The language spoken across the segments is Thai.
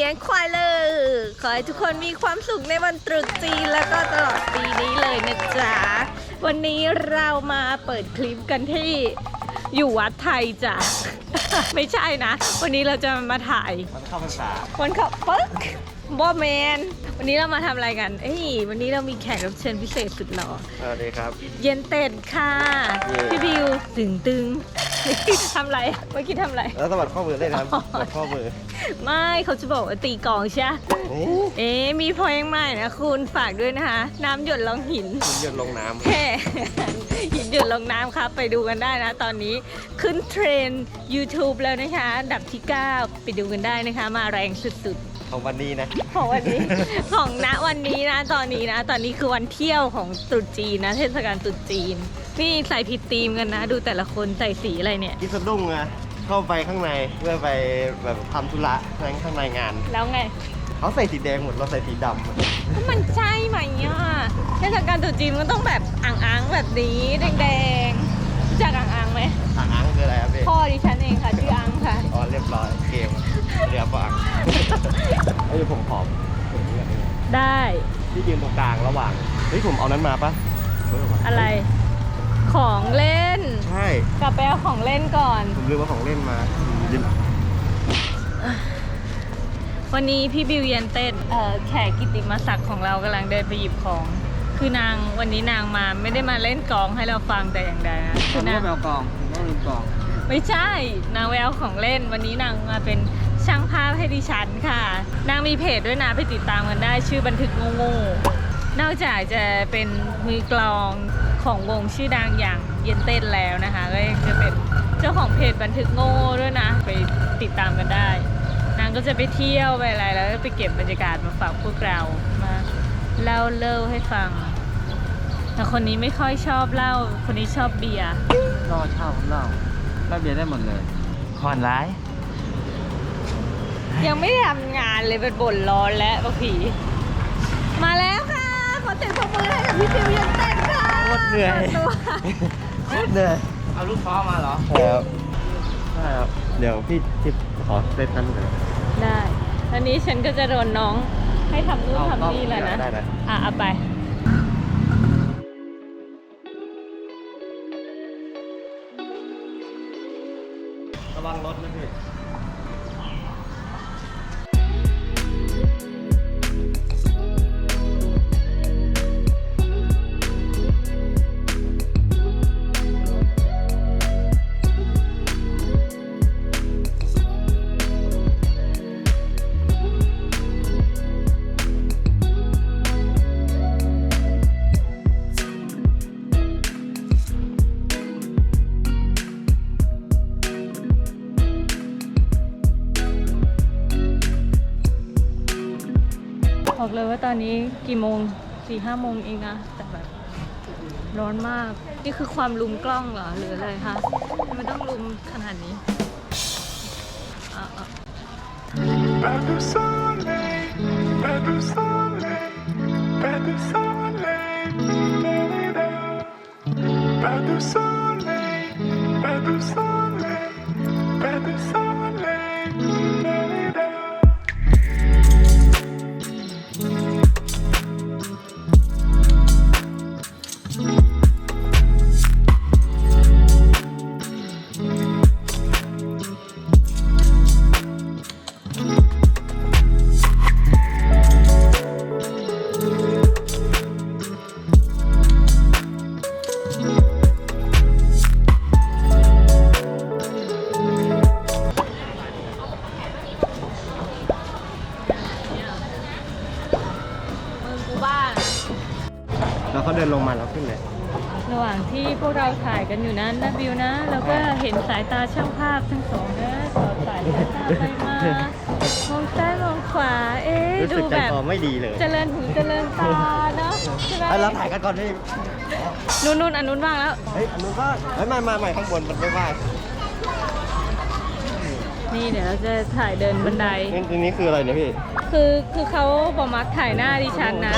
เลี้ยงควายเลย ขอให้ทุกคนมีความสุขในวันตรุษจีนแล้วก็ตลอดปีนี้เลยนะจ๊ะ วันนี้เรามาเปิดคลิปกันที่อยู่วัดไทยจ้ะ ไม่ใช่นะ วันนี้เราจะมาถ่ายวันเข้าภาษาวันเขาปึ๊กบอแมน วันนี้เรามาทำอะไรกัน เอ้ย วันนี้เรามีแขกรับเชิญพิเศษสุดหล่อสวัสดีครับ เย็นเต็ดค่ะ พี่บิวตึงตึง ทำอะไรเมื่อกี้ทำอะไร แล้วสวัสดข้อมือเล่นครับอ๋อสวัสดข้อมือ ไม่เขาจะบอกว่าตีกลองใช่ปะนี่เอ๊ะมีเพลงใหม่นะคุณฝากด้วยนะคะ น้ำหยดลงหินคุณหยดลงน้แค่หินหยดลงน้ำครับไปดูกันได้นะ ตอนนี้ขึ้นเทรนด์ YouTube แล้วนะคะอันดับที่ 9 ไปดูกันได้นะคะ มาแรงสุดๆำของวันนี้นะ ของวันนี้ ของณวันนี้นะตอนนี้นะ ตอนนี้คือวันเที่ยวของตรุษจีนนะ เทศกาลตรุษจีน นี่ใส่ผิดธีมกันนะ ดูแต่ละคนใส่สีอะไรเนี่ยกินสะดุ้งอะเข้าไปข้างในเพื่อไปแบบทำธุระทั้งข้างในงาน แล้วไง เขาใส่สีแดงหมดเราใส่สีดำหมดก็มันใช่ไหมอะเทศกาลตรุษจีนมันต้องแบบอ่างๆแบบนี้แดงๆรู้จากอ่างๆไหมอ่างอังคืออะไรครับพี่พ่อดิฉันเองค่ะชื่ออังค่ะ อ๋อเรียบร้อยเกมเรือฟังเอ้ยผมผอมผมเลือกเลยได้ ที่ยืนตรงกลางระหว่างเฮ้ยผมเอานั้นมาปะเามาอะไรของเล่นใช่ กลับไปเอาของเล่นก่อน ผมลืมว่าของเล่นมายืมวันนี้พี่บิวเย็นเต้นเอ่อแขกกิติมศักดิ์ของเรากำลังเดินไปหยิบของ คือนางวันนี้นางมาไม่ได้มาเล่นกลองให้เราฟังแต่อย่างใดนะคือนางแมวกองผมต้องลืมกอง ไม่ใช่ นางแววของเล่น วันนี้นางมาเป็นช่างภาพให้ดิฉันค่ะ นางมีเพจด้วยนะไปติดตามกันได้ชื่อบันทึกโง่ๆนอกจากจะเป็นมือกลอง ของวงชื่อดังอย่างเย็นเต้นแล้วนะคะก็ยังจะเป็นเจ้าของเพจบันทึกโง่ด้วยนะ ไปติดตามกันได้ นางก็จะไปเที่ยวไปอะไรแล้วก็ไปเก็บบรรยากาศมาฝากพวกเรามาเล่าเล่าให้ฟัง แต่คนนี้ไม่ค่อยชอบเล่าคนนี้ชอบเบียร์รอเช่าเหล้าเหล้าเบียร์ได้หมดเลยคอนร้าย ยังไม่ได้ทำงานเลยเป็นบ่นร้อนแล้วบางทีมาแล้วค่ะขอเสียงปรบมือให้กับพี่ฟิวเยันเต้น ค่ะโคตรเหนื่อยตัวเหนื่อยเอาลูกท้อมาเหรอครับใช่ครับเดี๋ยวพี่ทิพย์ขอเต้นนั้นหน่อยได้ตอนนี้ฉันก็จะโดนน้องให้ทำนู่นเอาทำนี่แล้วนะ ได้นะอะเอาไประวังรถนะพี่ อนนี้กี่โมงสี่ห้าโมงเองนะ แต่แบบร้อนมาก นี่คือความลุมกล้องเหรอ หรืออะไรคะทำไมต้องลุมขนาดนี้อะอะ Pas de soleil, pas de soleil, pas de soleil, la-la-la. pas de soleil, pas de soleil, กเราถ่ายกันอยู่นั้นนะบิวนะ แล้วก็เห็นสายตาช่างภาพทั้งสองนะสอดสายตาไปมามองซ้ายมองขวาเอ๊ะรู้ดูสึกใจแบบคอไม่ดีเลยเจริญหูเจริญตาเนาะใช่ไหมเอ้ยเราถ่ายกันก่อนดินู่นนู่นอันนู้นว่างแล้ว เฮ้ยอันนู้นบ้างเฮ้ยไม่ไม่ไม่ข้างบนมันไม่ว่าง นี่เดี๋ยวเราจะถ่ายเดินบันได นี่ตรงนี้คืออะไรเนี่ยพี่คือคือเขาบอกมักถ่ายหน้าดิฉันนะ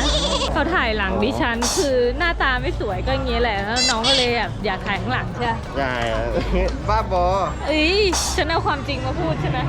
เขาถ่ายหลังดิฉัน คือหน้าตาไม่สวยก็อย่างเงี้ยแหละแล้วน้องก็เลยแบบอยากถ่ายข้างหลังใช่ไหมใช่ บ้าบอเอ้ยฉันเอาความจริงมาพูดใช่ไหม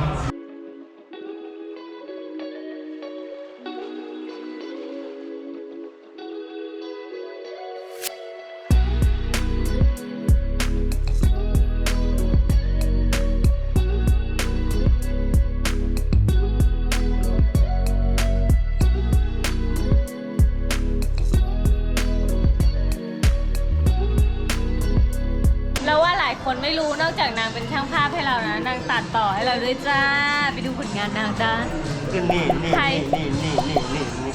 จากนางเป็นช่างภาพให้เรานะนางตัดต่อให้เราด้วยจ้า ไปดูผลงานนางจ้าขึ้นนี่นี่ใครนี่นี่นี่นี่นี่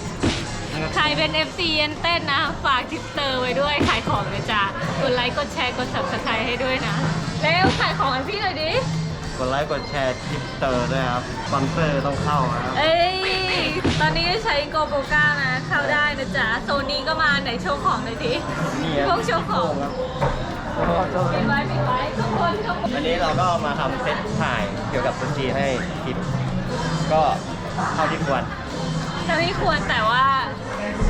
นี่ใครเป็น FC เอ็นเต้นนะ ฝากทิปเตอร์ไว้ด้วยขายของเลยจ้ากดไลค์กดแชร์กด subscribe ให้ด้วยนะ แล้วขายของให้พี่หน่อยดิ กดไลค์กดแชร์ทิปเตอร์ด้วยครับสปอนเซอร์ต้องเข้าครับเอ้ย ตอนนี้ใช้โกโปก้านะ เข้าได้นะจ๊ะ โซนนี้ก็มาไหนโชว์ของหน่อยทีนี่พวกโชว์ของปิดไว้ปิดไว้ทุกคนทุกคน วันนี้เราก็มาทำเซตถ่ายเกี่ยวกับดนตรีให้ทิปก็เท่าที่ควรแต่ไม่ควรแต่ว่า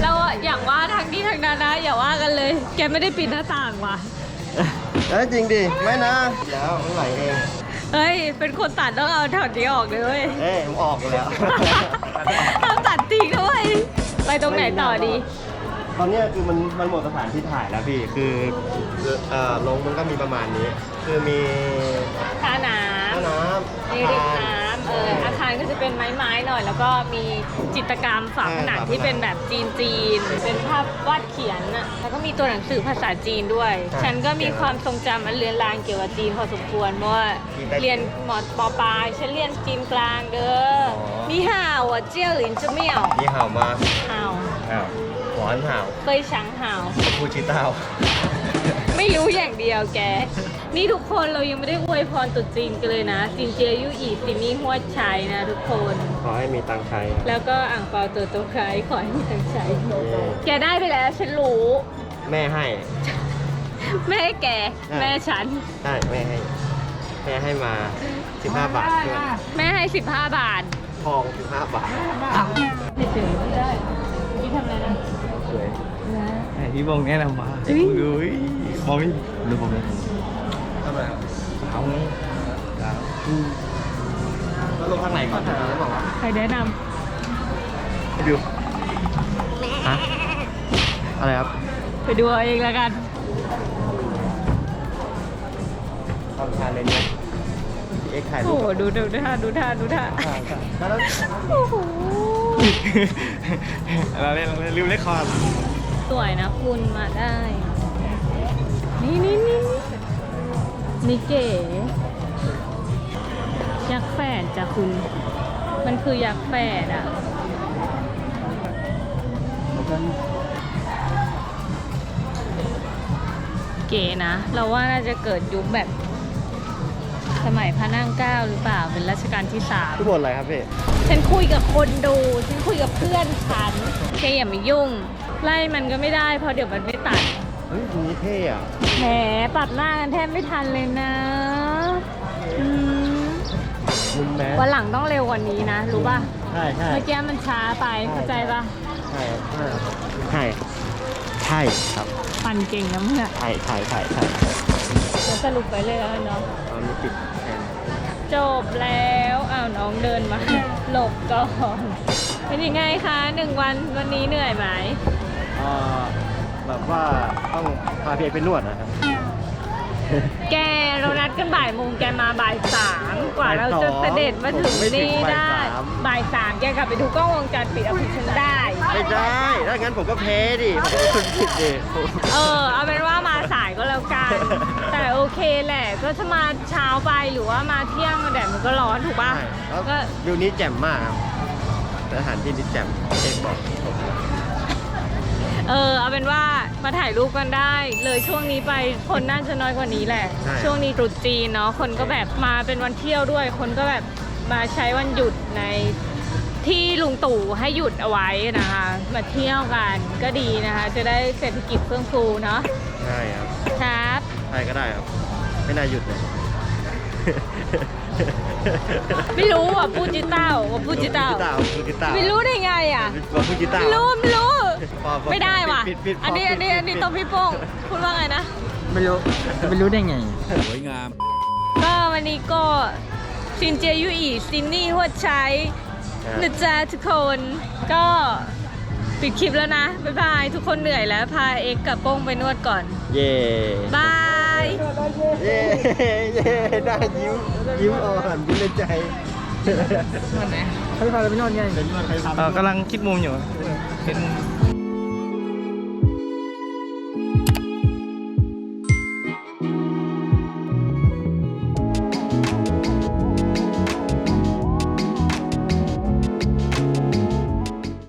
เราอยากว่าทางนี้ทางนั้นนะอย่าว่ากันเลย แกไม่ได้ปิดหน้าต่างว่ะเอ้ยจริงดิไม่นะแล้วมันไหลเองเฮ้ย เป็นคนตัดต้องเอาถอดนี้ออกเลยเว้ยเอ้ยผมออกอยู่แล้วต้องตัดทิ้งด้วยไปตรงไหนต่อดี ตอนเนี้ยคือมันมันหมดสถานที่ถ่ายแล้วพี่คือเอ่อลงมันก็มีประมาณนี้ คือมีท่าน้ท่าน้ำำมีริมน้ำเอออาคารก็จะเป็นไม้ๆหน่อย แล้วก็มีจิตรกรรมฝาผนังที่เป็นแบบจีนๆเป็นภาพวาดเขียนอะแล้วก็มีตัวหนังสือภาษาจีนด้วย ฉันก็มีความทรงจำอันเลือนลางเกี่ยวกับจีนพอสมควรเพราะว่าเรียนมอปอปลายฉันเรียนจีนกลางเด้อนี่ห่าวอะเจี้ยวหลินจะเมี่ยวนี่ห่าวมาห่าวห่าวหวานห่าวเฟยชังห่าวพูชิเต้าไม่รู้อย่างเดียวแก นี่ทุกคนเรายังไม่ได้อวยพรตรุษจีนกันเลยนะจินเจียยุอีซินี่หัวดชัยนะทุกคน ขอให้มีตังค์ใช้ครับแล้วก็อ่างเปาตัวโตคล้ายขอให้มีทางใช้เย้แกได้ไปแล้วฉันรู้ แม่ให้ แม่แกใช่แม่ฉัน ได้แม่ให้ แม่ให้มา 15 บาทด้วยแม่ให้ 15 บาททอง 15 บาทไม่ถึงไม่ได้นี่ทำอะไรนะ สวยไอพี่บงแนะนำมาเฮ้ยดูมองไม่ดูผมเลยทำไมครับเอาไงแล้วลงข้างในก่อนแล้วบอกว่าใครแนะนไปดูฮะอะไรครับำไปดูเอาเองแล้วกันทำชาเลนจ์เนี่ยพี่เอ็กซ์ถ่ายรูโอ้ปโหดูดูดูท่าดูท่าดูท่าแล้วแล้วโอ้โห เราเล่นเราเล่นริวเล่นคอร์ดสวยนะคุณมาได้ นี่นี่นี่นี่เก๋ ยักษ์แฝดจ้ะคุณ มันคือยักษ์แฝดอะ เก๋นะ เราว่าน่าจะเกิดยุคแบบ สมัยพระนั่งเกล้าหรือเปล่าเป็นรัชกาลที่สามทุกบทอะไรครับพี่ฉันคุยกับคนดู ฉันคุยกับเพื่อนฉันแกอย่ามายุ่ง ไล่มันก็ไม่ได้เพราะเดี๋ยวมันไม่ตัดเฮ้ยอันนี้เท่อะแหมปัดหน้ากันแทบไม่ทันเลยนะอืมมุมแมสวันหลังต้องเร็วกว่านี้นะ รู้ป่ะใช่ใช่เมื่อกี้มันช้าไปเข้าใจป่ะใช่ครับใช่ใช่ครับปั่นเก่งนะเมื่อใช่ใช่ใช่ใช่แล้ว สรุปไปเลยแล้วกันเนาะตอนนี้ติดแทนจบแล้วอ้าวน้องเดินมา หลบก่อนเป็นยังไงคะหนึ่งวันวันนี้เหนื่อยไหมเอ่อแบบว่าต้องพาพี่เอกไปนวดนะครับ แกเรานัดกันบ่ายโมงแกมาบ่ายสามกว่าเราจะเสด็จมาถึงนี่ได้ บ่ายสามแกกลับไปดูกล้องวงจรปิดเอาผิดฉันได้ ไม่ได้ ถ้างั้นผมก็แพ้ดิ ผมเป็นคนผิดดิผมเออ เอาเป็นว่ามาสายก็แล้วกันแต่โอ เคแหละ ก็ถ้ามาเช้าไปหรือว่ามาเที่ยงแดดมันก็ร้อนถูกป่ะ ใช่แล้วก็ วิวนี้แจ่มมากครับสถานที่นี้แจ่มเช็คบอกผมเออเอาเป็นว่ามาถ่ายรูปกันได้ เลยช่วงนี้ไปคนน่าจะน้อยกว่านี้แหละ ใช่ ช่วงนี้ตรุษจีนเนาะคนก็แบบมาเป็นวันเที่ยวด้วย คนก็แบบมาใช้วันหยุดในที่ลุงตู่ให้หยุดเอาไว้นะคะ มาเที่ยวกันก็ดีนะคะ จะได้เศรษฐกิจเฟื่องฟูเนาะใช่ครับครั บใช่ก็ได้ครับ ไม่น่าหยุดเลย ไม่รู้อะพูดจิเต้าว่าพูดจิเต้าพูดจิเต้าไม่รู้ได้ไงอะบอกพูดจิเต้าไม่รู้ไม่รู้พอพอไม่ได้ว่ะปิดปิดอันนี้พออันนี้ปิดอันนี้ปิดต้องพี่โป้งพูดว่าไงนะ ไม่รู้จะไม่รู้ได้ไงก็วันนี้ก็ซินเจียยุอีซินนี่หัวใช้นะจ๊ะทุกคนก็ปิดคลิปแล้วนะ บ๊ายบาย ทุกคนเหนื่อยแล้ว พาเอ็กซ์กับโป้งไปนวดก่อน เย่บาย เย่เย่ได้ยิ้มยิ้มอ่อนยิ้มในใจให้พาเราไปนอนไงเป็นนวดใครทำเออกำลังคิดมุมอยู่เป็นมุม